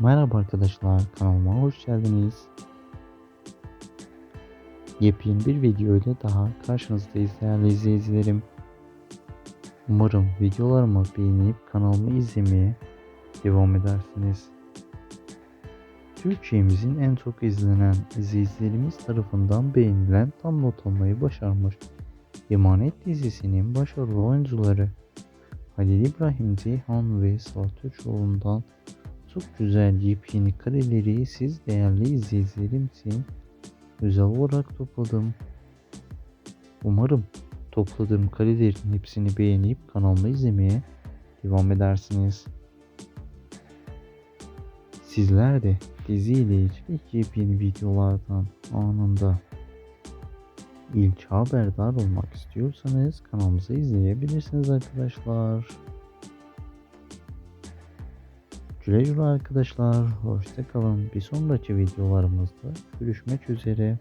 Merhaba arkadaşlar kanalıma hoş geldiniz. Yepyeni bir video ile daha karşınızdayız değerli izleyicilerim. Umarım videolarımı beğenip kanalımı izlemeye devam edersiniz. Türkçemizin en çok izlenen izleyicilerimiz tarafından beğenilen tam not almayı başarmış Emanet dizisinin başarılı oyuncuları Halil İbrahim Ceyhan ve Suat Üçoğlu'ndan çok güzel yepyeni kareleri siz değerli izleyicilerim için özel olarak topladım. Umarım topladığım karelerin hepsini beğenip kanalımı izlemeye devam edersiniz. Sizler de diziyle ilgili yepyeni videolardan anında ilk haberdar olmak istiyorsanız kanalımızı izleyebilirsiniz arkadaşlar. Güle arkadaşlar. Hoşça kalın. Bir sonraki videolarımızda görüşmek üzere.